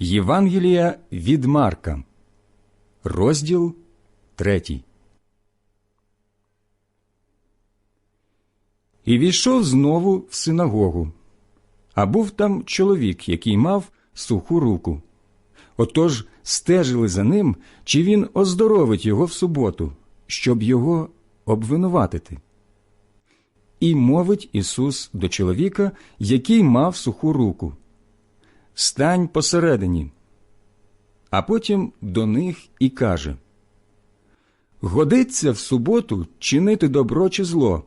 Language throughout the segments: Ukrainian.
Євангелія від Марка, розділ третій. І війшов знову в синагогу. А був там чоловік, який мав суху руку. Отож стежили за ним, чи він оздоровить його в суботу, щоб його обвинуватити. І мовить Ісус до чоловіка, який мав суху руку Стань посередині. А потім до них і каже Годиться в суботу чинити добро чи зло,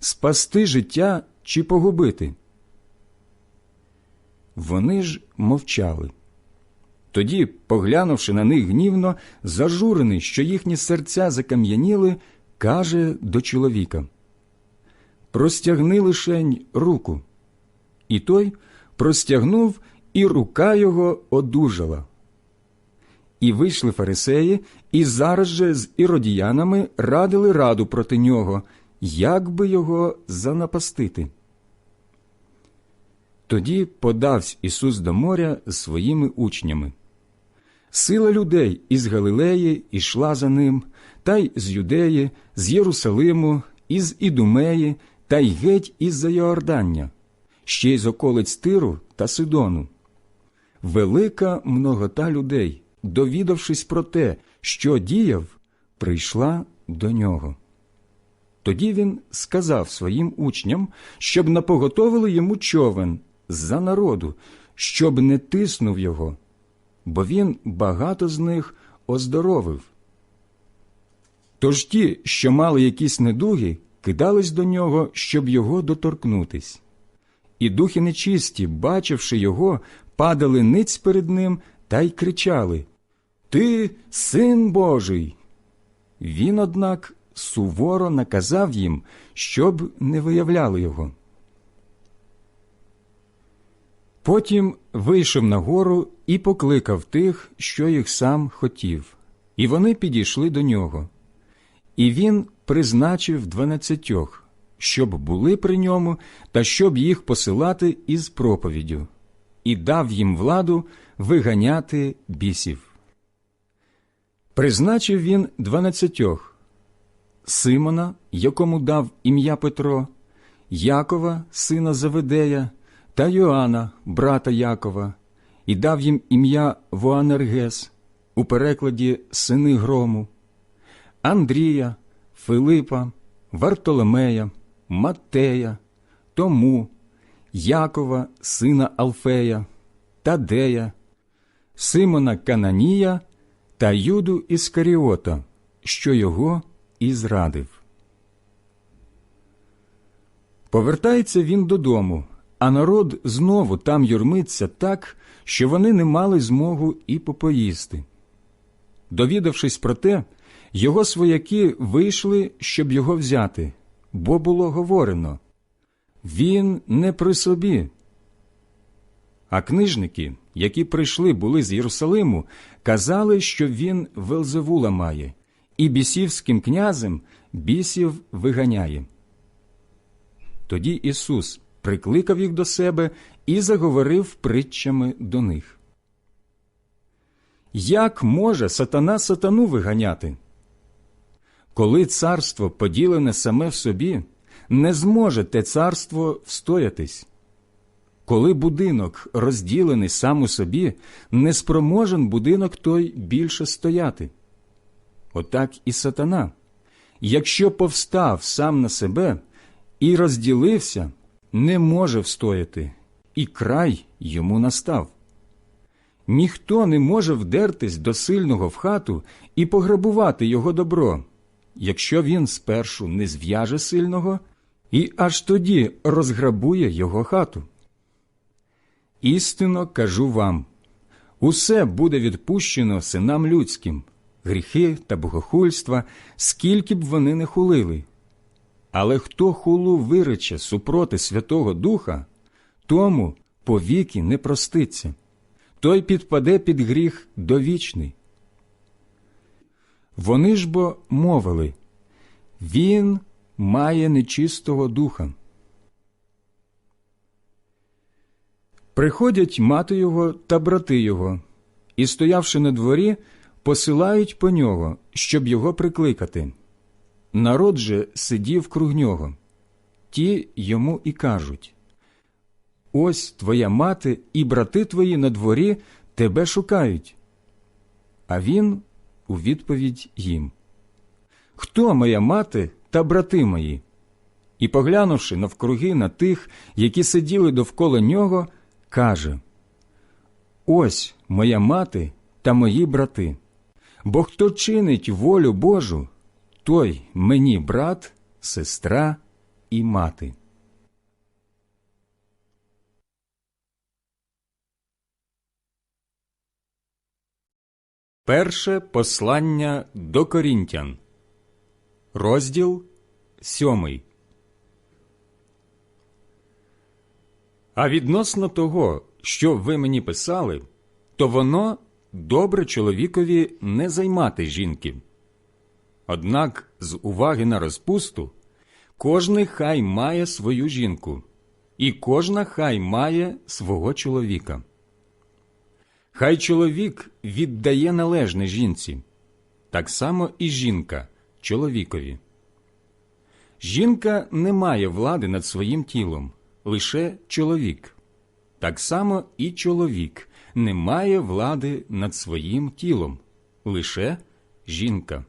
спасти життя чи погубити. Вони ж мовчали. Тоді, поглянувши на них гнівно, зажурений, що їхні серця закам'яніли, каже до чоловіка Простягни лишень руку. І той простягнув, і рука його одужала. І вийшли фарисеї, і зараз же з іродіянами радили раду проти нього, як би його занапастити. Тоді подався Ісус до моря з своїми учнями. Сила людей із Галилеї ішла за ним, та й з Юдеї, з Єрусалиму, із Ідумеї, та й геть із за Йордання, ще й з околиць Тиру та Сидону. Велика многота людей, довідавшись про те, що діяв, прийшла до нього. Тоді він сказав своїм учням, щоб напоготовили йому човен за народу, щоб не тиснув його, бо він багато з них оздоровив. Тож ті, що мали якісь недуги, кидались до нього, щоб його доторкнутись. І духи нечисті, бачивши його, падали ниць перед ним та й кричали Ти син Божий. Він, однак, суворо наказав їм, щоб не виявляли його. Потім вийшов на гору і покликав тих, що їх сам хотів, і вони підійшли до нього. І він призначив дванадцятьох, щоб були при ньому та щоб їх посилати із проповіддю, і дав їм владу виганяти бісів. Призначив він дванадцятьох Симона, якому дав ім'я Петро, Якова, сина Заведея, та Йоанна, брата Якова, і дав їм ім'я Воанергес, у перекладі сини грому, Андрія, Филипа, Вартоломея, Маттея, Тому, Якова, сина Алфея, Тадея, Симона Кананія та Юду Іскаріота, що його і зрадив. Повертається він додому, а народ знову там юрмиться так, що вони не мали змогу і попоїсти. Довідавшись про те, його свояки вийшли, щоб його взяти, бо було говорено він не при собі. А книжники, які прийшли були з Єрусалиму, казали, що він Велзевула має, і бісівським князем бісів виганяє. Тоді Ісус прикликав їх до себе і заговорив притчами до них. Як може сатана сатану виганяти? Коли царство поділене саме в собі, не зможе те царство встоятись. Коли будинок розділений сам у собі, не спроможен будинок той більше стояти. Отак і сатана. Якщо повстав сам на себе і розділився, не може встояти, і край йому настав. Ніхто не може вдертись до сильного в хату і пограбувати його добро, якщо він спершу не зв'яже сильного і аж тоді розграбує його хату. Істинно кажу вам усе буде відпущено синам людським, гріхи та богохульства, скільки б вони не хулили. Але хто хулу вирече супроти Святого Духа, тому повіки не проститься, той підпаде під гріх довічний. Вони ж бо мовили Він має нечистого духа. Приходять мати його та брати його і, стоявши на дворі, посилають по нього, щоб його прикликати. Народ же сидів круг нього. Ті йому і кажуть Ось твоя мати і брати твої на дворі тебе шукають. А він у відповідь їм Хто моя мати та брати мої? І, поглянувши навкруги на тих, які сиділи довкола нього, каже Ось моя мати та мої брати. Бо хто чинить волю Божу, той мені брат, сестра і мати. Перше послання до Корінтян, розділ сьомий. А відносно того, що ви мені писали, то воно добре чоловікові не займати жінки. Однак, з уваги на розпусту, кожний хай має свою жінку, і кожна хай має свого чоловіка. Хай чоловік віддає належне жінці, так само і жінка чоловікові. Жінка не має влади над своїм тілом, лише чоловік. Так само і чоловік не має влади над своїм тілом, лише жінка.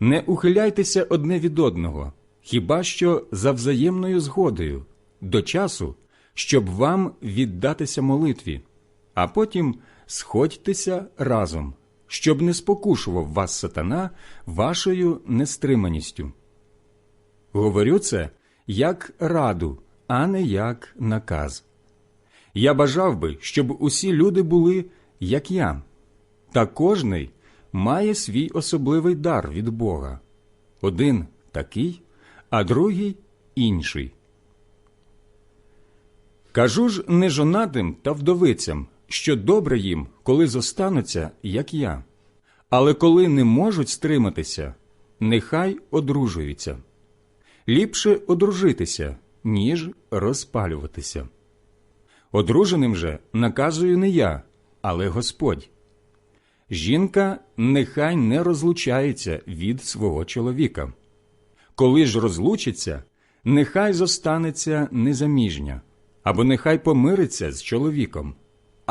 Не ухиляйтеся одне від одного, хіба що за взаємною згодою, до часу, щоб вам віддатися молитві, а потім сходьтеся разом, щоб не спокушував вас сатана вашою нестриманістю. Говорю це як раду, а не як наказ. Я бажав би, щоб усі люди були, як я, та кожний має свій особливий дар від Бога один такий, а другий інший. Кажу ж нежонатим та вдовицям, що добре їм, коли зостануться, як я, але коли не можуть стриматися, нехай одружуються. Ліпше одружитися, ніж розпалюватися. Одруженим же наказую не я, але Господь. Жінка нехай не розлучається від свого чоловіка. Коли ж розлучиться, нехай зостанеться незаміжня, або нехай помириться з чоловіком,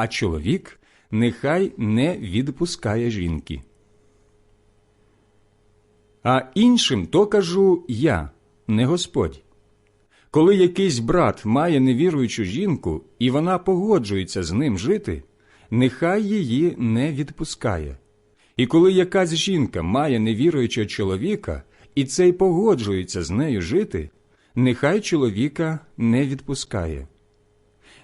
а чоловік нехай не відпускає жінки. А іншим то кажу я, не Господь. Коли якийсь брат має невіруючу жінку, і вона погоджується з ним жити, нехай її не відпускає. І коли якась жінка має невіруючого чоловіка, і цей погоджується з нею жити, нехай чоловіка не відпускає.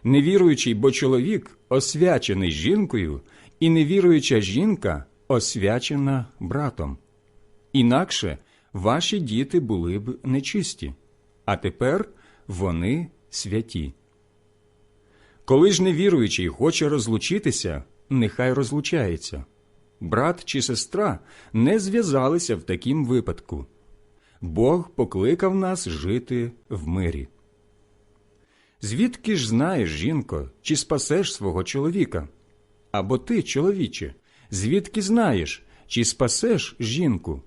Невіруючий, бо чоловік освячений жінкою, і невіруюча жінка освячена братом. Інакше ваші діти були б нечисті, а тепер вони святі. Коли ж невіруючий хоче розлучитися, нехай розлучається. Брат чи сестра не зв'язалися в такім випадку. Бог покликав нас жити в мирі. Звідки ж знаєш, жінко, чи спасеш свого чоловіка? Або ти, чоловіче, звідки знаєш, чи спасеш жінку?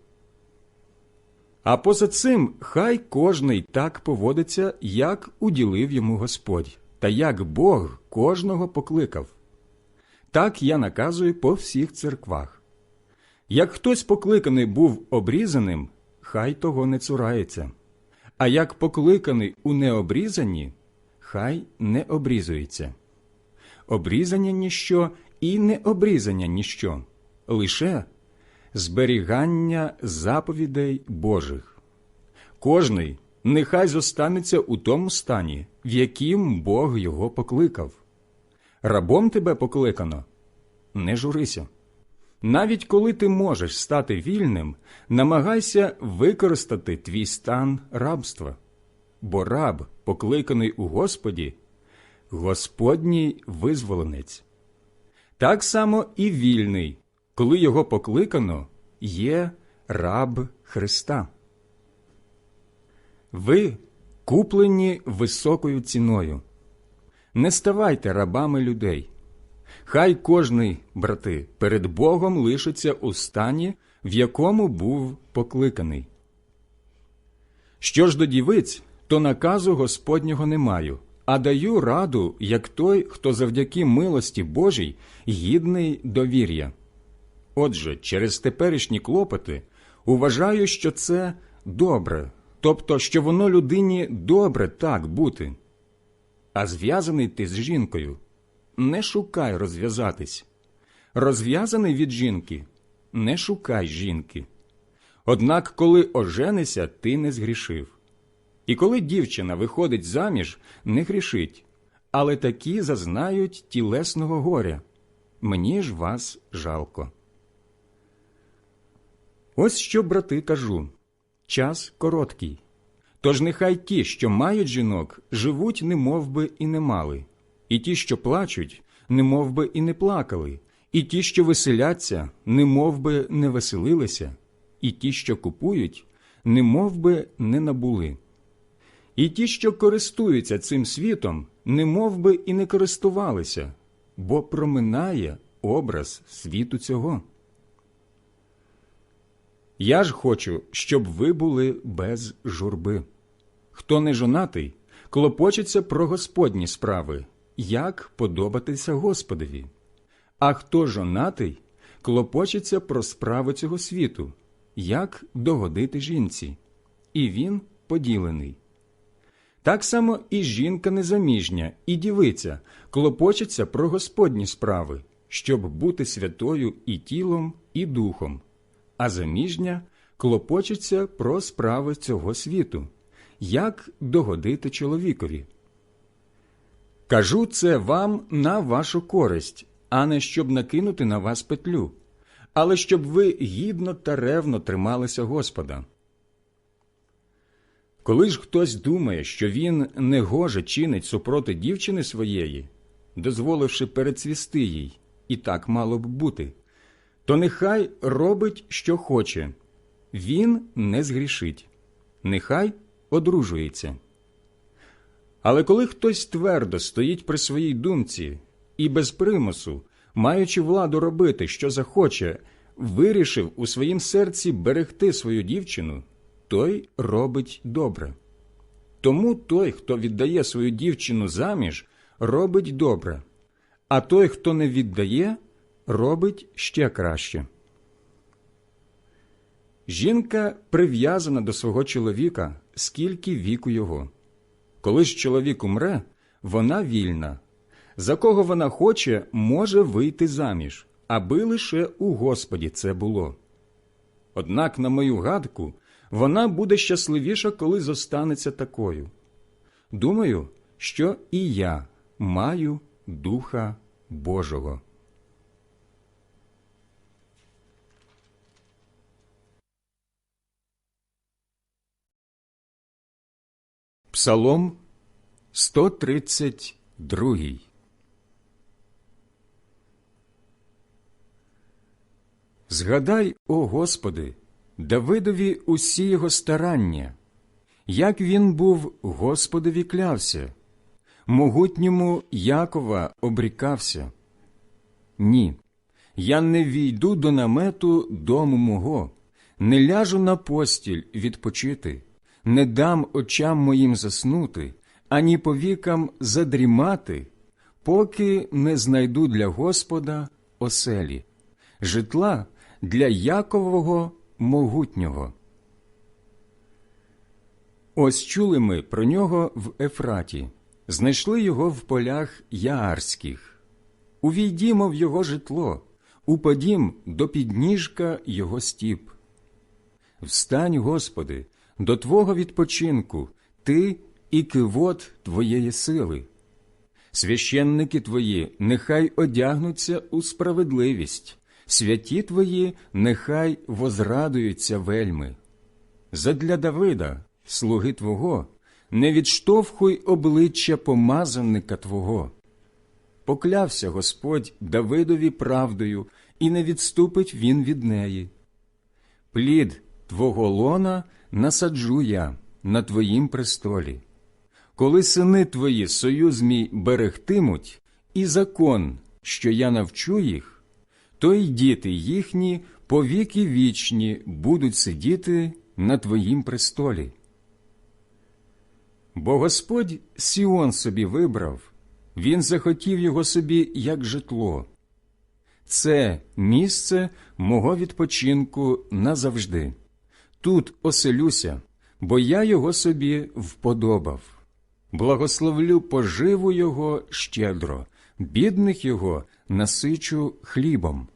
А поза цим хай кожний так поводиться, як уділив йому Господь, та як Бог кожного покликав. Так я наказую по всіх церквах. Як хтось покликаний був обрізаним, хай того не цурається, а як покликаний у необрізанні, хай не обрізується. Обрізання ніщо і необрізання ніщо, лише зберігання заповідей Божих. Кожний нехай зостанеться у тому стані, в яким Бог його покликав. Рабом тебе покликано, не журися. Навіть коли ти можеш стати вільним, намагайся використати твій стан рабства, бо раб, покликаний у Господі, Господній визволенець. Так само і вільний, коли його покликано, є раб Христа. Ви куплені високою ціною. Не ставайте рабами людей. Хай кожний, брати, перед Богом лишиться у стані, в якому був покликаний. Що ж до дівиць, то наказу Господнього не маю, а даю раду, як той, хто завдяки милості Божій гідний довір'я. Отже, через теперішні клопоти уважаю, що це добре, тобто, що воно людині добре так бути. А зв'язаний ти з жінкою, не шукай розв'язатись. Розв'язаний від жінки, не шукай жінки. Однак, коли оженися, ти не згрішив. І коли дівчина виходить заміж, не грішить, але такі зазнають тілесного горя. Мені ж вас жалко. Ось що, брати, кажу час короткий. Тож нехай ті, що мають жінок, живуть, немов би і не мали, і ті, що плачуть, немов би і не плакали, і ті, що веселяться, немов би не веселилися, і ті, що купують, немов би не набули. І ті, що користуються цим світом, немов би і не користувалися, бо проминає образ світу цього. Я ж хочу, щоб ви були без журби. Хто не жонатий, клопочеться про Господні справи, як подобатися Господові. А хто жонатий, клопочеться про справи цього світу, як догодити жінці, і він поділений. Так само і жінка незаміжня, і дівиця клопочеться про Господні справи, щоб бути святою і тілом, і духом, а заміжня клопочеться про справи цього світу, як догодити чоловікові. Кажу це вам на вашу користь, а не щоб накинути на вас петлю, але щоб ви гідно та ревно трималися Господа. Коли ж хтось думає, що він негоже чинить супроти дівчини своєї, дозволивши перецвісти їй, і так мало б бути, то нехай робить, що хоче, він не згрішить, нехай одружується. Але коли хтось твердо стоїть при своїй думці і без примусу, маючи владу робити, що захоче, вирішив у своїм серці берегти свою дівчину, той робить добре. Тому той, хто віддає свою дівчину заміж, робить добре, а той, хто не віддає, робить ще краще. Жінка прив'язана до свого чоловіка, скільки віку його. Коли ж чоловік умре, вона вільна. За кого вона хоче, може вийти заміж, аби лише у Господі це було. Однак, на мою гадку, вона буде щасливіша, коли зостанеться такою. Думаю, що і я маю Духа Божого. Псалом 132 Згадай, о Господи, Давидові усі його старання, як він був Господові клявся, могутньому Якова обрікався. Ні, я не війду до намету дому мого, не ляжу на постіль відпочити, не дам очам моїм заснути, ані повікам задрімати, поки не знайду для Господа оселі, житла для Якового могутнього. Ось чули ми про нього в Ефраті, знайшли його в полях Яарських. Увійдімо в його житло, упадім до підніжка його стіп. Встань, Господи, до Твого відпочинку, Ти і кивот Твоєї сили. Священники Твої нехай одягнуться у справедливість, святі Твої нехай возрадуються вельми. Задля Давида, слуги Твого, не відштовхуй обличчя помазанника Твого. Поклявся Господь Давидові правдою, і не відступить він від неї. Плід Твого лона насаджу я на Твоїм престолі. Коли сини Твої союз мій берегтимуть, і закон що я навчу їх, то й діти їхні повіки вічні будуть сидіти на твоїм престолі. Бо Господь Сіон собі вибрав, він захотів його собі як житло. Це місце мого відпочинку назавжди. Тут оселюся, бо я його собі вподобав. Благословлю поживу його щедро, бідних його насичу хлібом.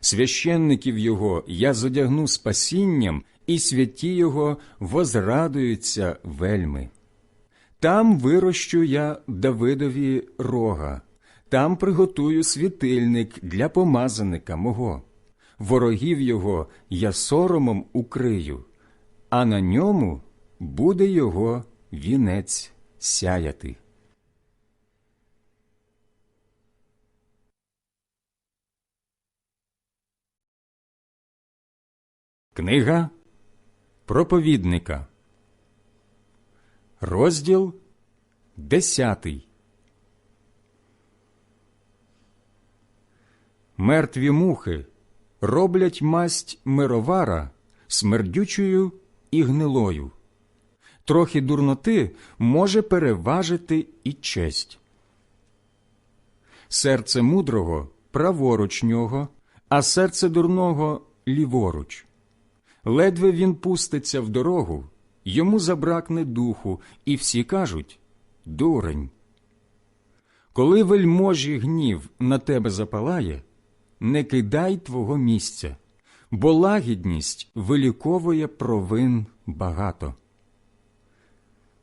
Священників його я зодягну спасінням, і святі його возрадуються вельми. Там вирощу я Давидові рога, там приготую світильник для помазаника мого. Ворогів його я соромом укрию, а на ньому буде його вінець сяяти. Книга проповідника, розділ десятий. Мертві мухи роблять масть мировара смердючою і гнилою. Трохи дурноти може переважити і честь. Серце мудрого праворуч нього, а серце дурного ліворуч. Ледве він пуститься в дорогу, йому забракне духу, і всі кажуть дурень. Коли вельможі гнів на тебе запалає, не кидай твого місця, бо лагідність виліковує провин багато.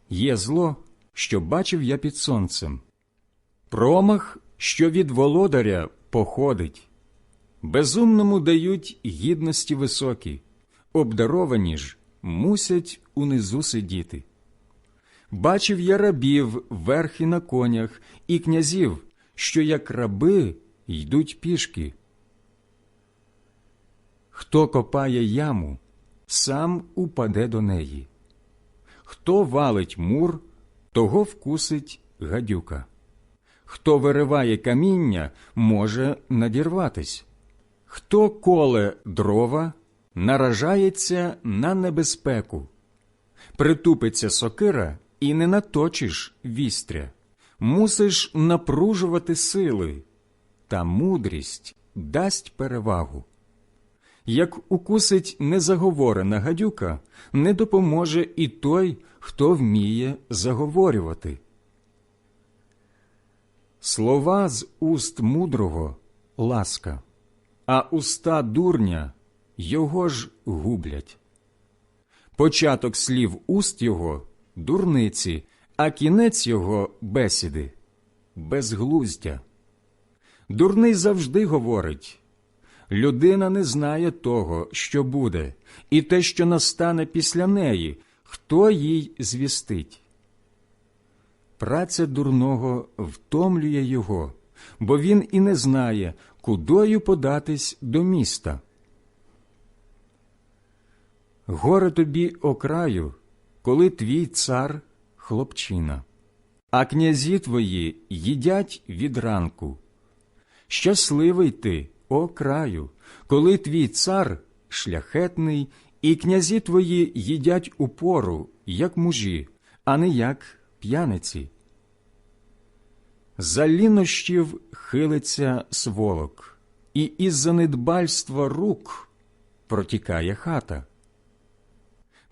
Є зло, що бачив я під сонцем, промах, що від володаря походить, безумному дають гідності високі, обдаровані ж мусять унизу сидіти. Бачив я рабів верхи на конях і князів, що як раби йдуть пішки. Хто копає яму, сам упаде до неї. Хто валить мур, того вкусить гадюка. Хто вириває каміння, може надірватись. Хто коле дрова, наражається на небезпеку. Притупиться сокира і не наточиш вістря. Мусиш напружувати сили, та мудрість дасть перевагу. Як укусить незаговорена гадюка, не допоможе і той, хто вміє заговорювати. Слова з уст мудрого ласка, а уста дурня його ж гублять. Початок слів уст його дурниці, а кінець його бесіди безглуздя. Дурний завжди говорить людина не знає того, що буде, і те, що настане після неї, хто їй звістить. Праця дурного втомлює його, бо він і не знає, кудою податись до міста. Горе тобі окраю, коли твій цар хлопчина, а князі твої їдять від ранку. Щасливий ти, о краю, коли твій цар шляхетний, і князі твої їдять упору, як мужі, а не як п'яниці. За лінощів хилиться сволок, і із занедбальства рук протікає хата.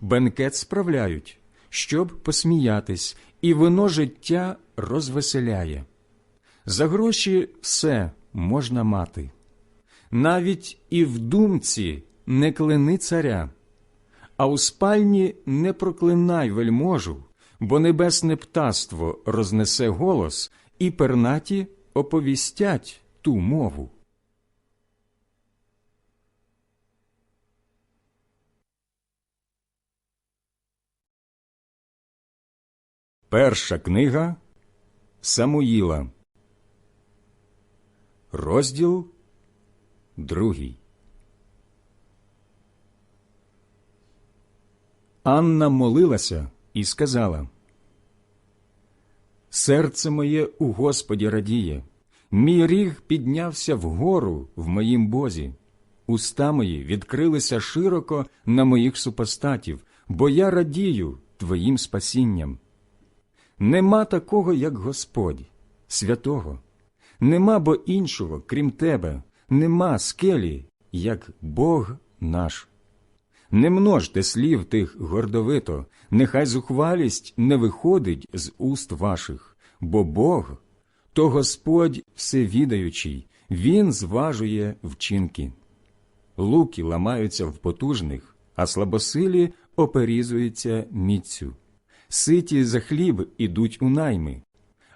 Бенкет справляють, щоб посміятись, і вино життя розвеселяє. За гроші все можна мати. Навіть і в думці не клини царя, а у спальні не проклинай вельможу, бо небесне птаство рознесе голос, і пернаті оповістять ту мову. Перша книга Самуїла, розділ другий. Анна молилася і сказала Серце моє у Господі радіє, Мій ріг піднявся вгору в моїм бозі. Уста мої відкрилися широко на моїх супостатів, бо я радію твоїм спасінням. Нема такого, як Господь, святого, нема бо іншого, крім тебе, нема скелі, як Бог наш. Не множте слів тих гордовито, нехай зухвалість не виходить з уст ваших, бо Бог то Господь всевідаючий, Він зважує вчинки. Луки ламаються в потужних, а слабосилі оперізуються міцю. Ситі за хліб ідуть у найми,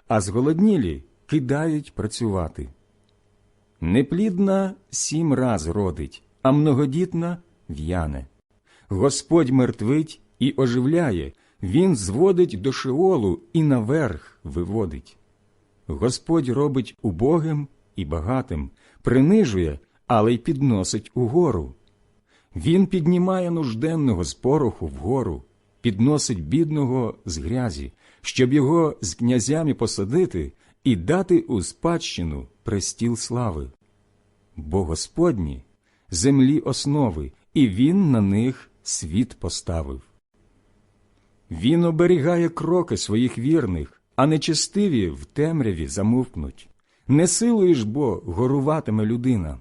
а зголоднілі кидають працювати. Неплідна сім раз родить, а многодітна в'яне. Господь мертвить і оживляє, Він зводить до шеолу і наверх виводить. Господь робить убогим і багатим, принижує, але й підносить угору. Він піднімає нужденного з пороху вгору, підносить бідного з грязі, щоб його з князями посадити і дати у спадщину престіл слави. Бо Господні землі основи, і Він на них світ поставив. Він оберігає кроки своїх вірних, а нечестиві в темряві замовкнуть. Не силою ж бо горуватиме людина.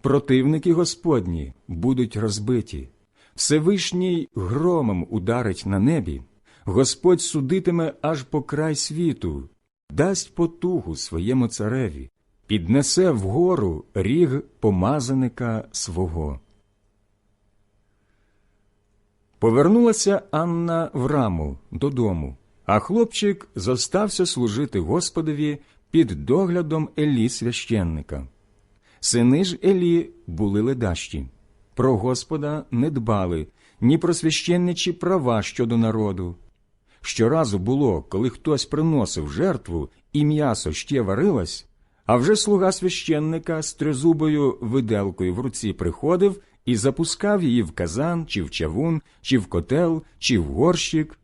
Противники Господні будуть розбиті, Всевишній громом ударить на небі, Господь судитиме аж по край світу, дасть потугу своєму цареві, піднесе вгору ріг помазаника свого. Повернулася Анна в раму додому, а хлопчик зостався служити Господові під доглядом Елі священника. Сини ж Елі були ледащі, про Господа не дбали, ні про священничі права щодо народу. Щоразу було, коли хтось приносив жертву і м'ясо ще варилось, а вже слуга священника з тризубою виделкою в руці приходив і запускав її в казан, чи в чавун, чи в котел, чи в горщик.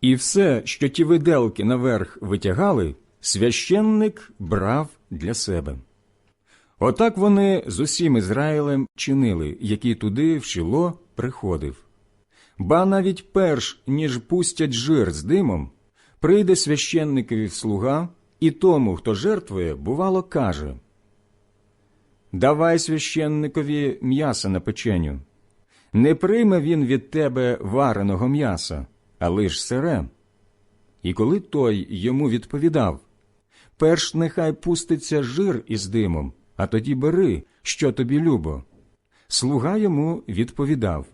І все, що ті виделки наверх витягали, священник брав для себе. Отак вони з усім Ізраїлем чинили, який туди в Шило приходив. Ба навіть перш ніж пустять жир з димом, прийде священникові слуга, і тому, хто жертвує, бувало, каже Давай священникові м'яса на печеню. Не прийме він від тебе вареного м'яса, а лиш сире. І коли той йому відповідав Перш нехай пуститься жир із димом, а тоді бери, що тобі любо. Слуга йому відповідав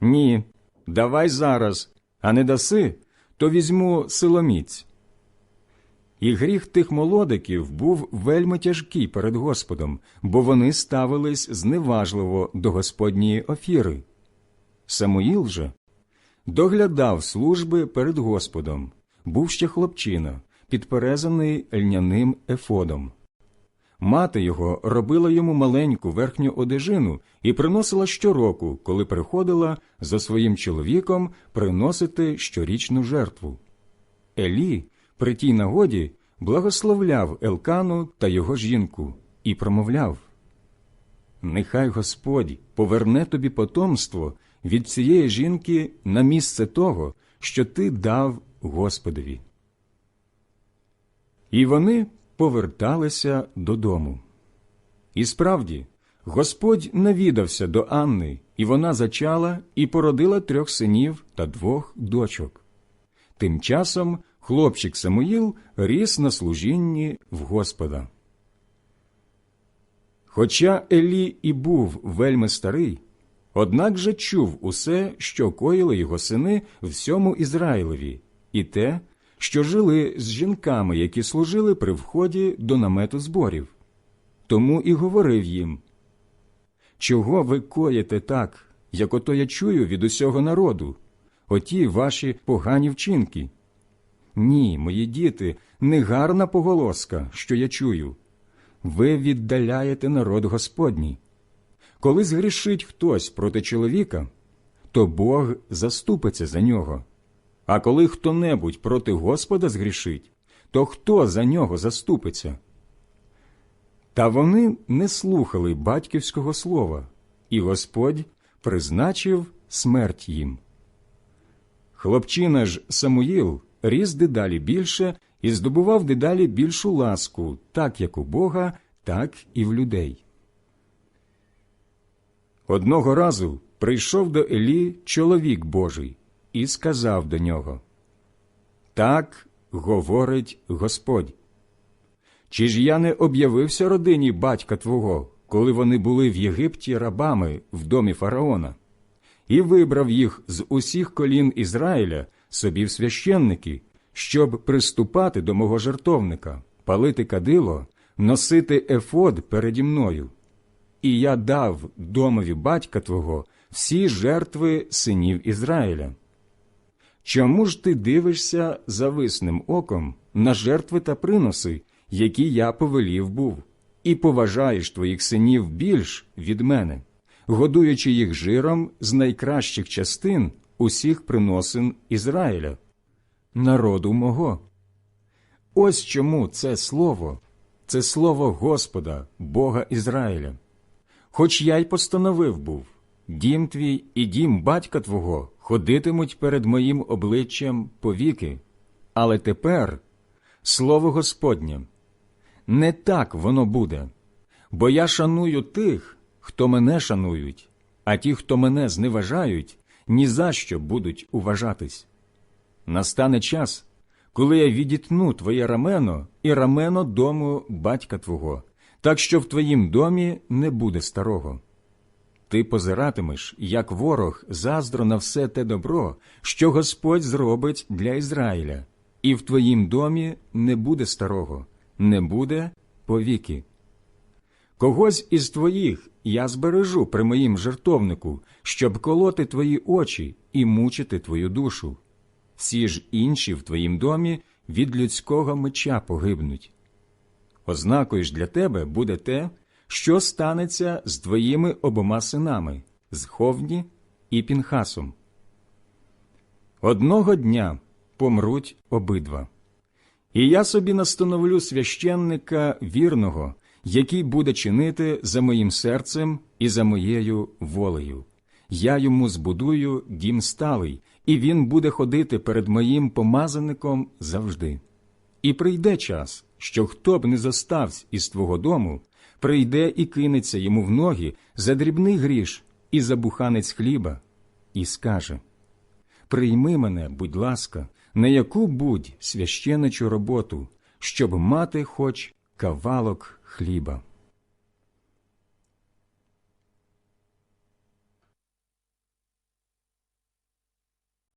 Ні, давай зараз, а не даси, то візьму силоміць. І гріх тих молодиків був вельми тяжкий перед Господом, бо вони ставились зневажливо до Господньої офіри. Самуїл же доглядав служби перед Господом, був ще хлопчина, підперезаний льняним ефодом. Мати його робила йому маленьку верхню одежину і приносила щороку, коли приходила за своїм чоловіком приносити щорічну жертву. Елі при тій нагоді благословляв Елкану та його жінку і промовляв Нехай Господь поверне тобі потомство від цієї жінки на місце того, що ти дав Господові. І вони поверталися додому. І справді, Господь навідався до Анни, і вона зачала і породила трьох синів та двох дочок. Тим часом хлопчик Самуїл ріс на служінні в Господа. Хоча Елі і був вельми старий, однак же чув усе, що коїли його сини всьому Ізраїлеві, і те, що жили з жінками, які служили при вході до намету зборів. Тому і говорив їм Чого ви коїте так, як ото я чую від усього народу, оті ваші погані вчинки? Ні, мої діти, не гарна поголоска, що я чую. Ви віддаляєте народ Господній. Коли згрішить хтось проти чоловіка, то Бог заступиться за нього. А коли хто небудь проти Господа згрішить, то хто за нього заступиться? Та вони не слухали батьківського слова, і Господь призначив смерть їм. Хлопчина ж Самуїл ріс дедалі більше і здобував дедалі більшу ласку, так як у Бога, так і в людей. Одного разу прийшов до Елі чоловік Божий і сказав до нього Так говорить Господь. Чи ж я не об'явився родині батька твого, коли вони були в Єгипті рабами в домі фараона, і вибрав їх з усіх колін Ізраїля собі в священники, щоб приступати до мого жертовника, палити кадило, носити ефод переді мною. І я дав домові батька твого всі жертви синів Ізраїля. Чому ж ти дивишся зависним оком на жертви та приноси, які я повелів був, і поважаєш твоїх синів більш від мене, годуючи їх жиром з найкращих частин усіх приносин Ізраїля, народу мого? Ось чому це слово, це слово Господа, Бога Ізраїля. Хоч я й постановив був, дім твій і дім батька твого ходитимуть перед моїм обличчям повіки, але тепер слово Господнє, не так воно буде, бо я шаную тих, хто мене шанують, а ті, хто мене зневажають, ні за що будуть уважатись. Настане час, коли я відітну твоє рамено і рамено дому батька твого, так що в твоїм домі не буде старого. Ти позиратимеш, як ворог, заздро на все те добро, що Господь зробить для Ізраїля, і в твоїм домі не буде старого, не буде повіки. Когось із твоїх я збережу при моїм жертовнику, щоб колоти твої очі і мучити твою душу. Всі ж інші в твоїм домі від людського меча погибнуть. Ознакою ж для тебе буде те, що станеться з твоїми обома синами, з Ховні і Пінхасом. Одного дня помруть обидва. І я собі настановлю священника вірного, який буде чинити за моїм серцем і за моєю волею. Я йому збудую дім сталий, і він буде ходити перед моїм помазаником завжди. І прийде час, що хто б не зоставсь із твого дому, прийде і кинеться йому в ноги за дрібний гріш і за буханець хліба, і скаже Прийми мене, будь ласка, на яку будь священичу роботу, щоб мати хоч кавалок хліба.